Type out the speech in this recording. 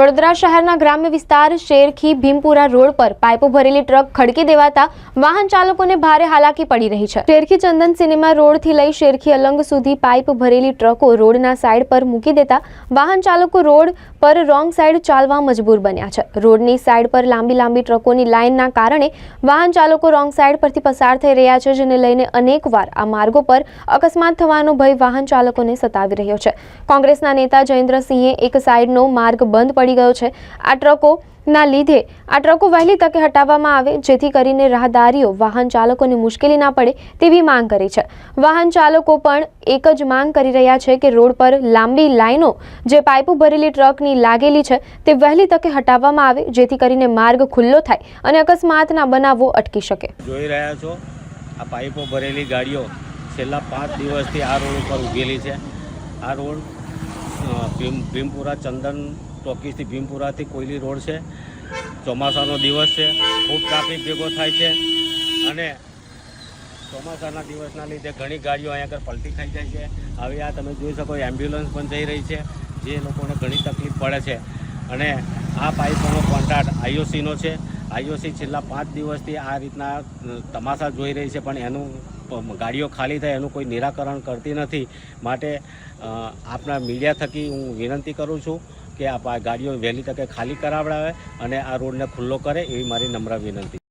વડોદરા શહેરના ગ્રામ્ય વિસ્તાર શેરખી ભીમપુરા રોડ પર પાઇપો ભરેલી ટ્રક ખડકી દેવાતા વાહન ચાલકોને ભારે હાલાકી પડી રહી છે. શેરખી ચંદન સિનેમા રોડથી લઈ શેરખી અલંગ સુધી પાઇપ ભરેલી ટ્રકો રોડના સાઇડ પર મૂકી દેતા વાહન ચાલકો રોડ પર રોંગ સાઈડ ચાલવા મજબૂર બન્યા છે. રોડની સાઈડ પર લાંબી લાંબી ટ્રકોની લાઇનના કારણે વાહન ચાલકો રોંગ સાઇડ પરથી પસાર થઈ રહ્યા છે, જેને લઈને અનેકવાર આ માર્ગો પર અકસ્માત થવાનો ભય વાહન ચાલકોને સતાવી રહ્યો છે. કોંગ્રેસના નેતા જયેન્દ્રસિંહે એક સાઇડનો માર્ગ બંધ પડી ગયો છે. આ ટ્રકોના લીધે આ ટ્રકો વહેલી તકે હટાવવામાં આવે, જેથી કરીને રાહદારીઓ, વાહન ચાલકોને મુશ્કેલી ના પડે તેવી માંગ કરી છે. વાહન ચાલકો પણ એક જ માંગ કરી રહ્યા છે કે રોડ પર લાંબી લાઈનો, જે પાઇપો ભરેલી ટ્રકની લાગેલી છે, તે વહેલી તકે હટાવવામાં આવે, જેથી કરીને માર્ગ ખુલ્લો થાય અને અકસ્માતના બનાવો અટકી શકે. જોઈ રહ્યા છો, આ પાઇપો ભરેલી ગાડીઓ છેલ્લા પાંચ દિવસથી આ રોડ ઉપર ઉભેલી છે. આ રોડ ભીમ, ભીમપુરા ચંદન ટોકીસથી ભીમપુરાથી કોયલી રોડ છે. ચોમાસાનો દિવસ છે. ખૂબ ટ્રાફિક ભેગો થાય છે. અને ચોમાસાના દિવસના લીધે ઘણી ગાડીઓ અહીંયા આગળ પલટી ખાઈ જાય છે. હવે આ તમે જોઈ શકો એમ્બ્યુલન્સ પણ જઈ રહી છે, જે લોકોને ઘણી તકલીફ પડે છે. અને આ પાઇપોનો કોન્ટ્રાક્ટ આઈઓસીનો છે. આઈઓસી છેલ્લા પાંચ દિવસથી આ રીતના તમાશા જોઈ રહી છે, પણ એનું ગાડીઓ ખાલી થાય, એનું કોઈ નિરાકરણ કરતી નથી. માટે આપણા મીડિયા થકી હું વિનંતી કરું છું કે આ ગાડીઓ વહેલી તકે ખાલી કરાવડાવે અને આ રોડને ખુલ્લો કરે એવી મારી નમ્ર વિનંતી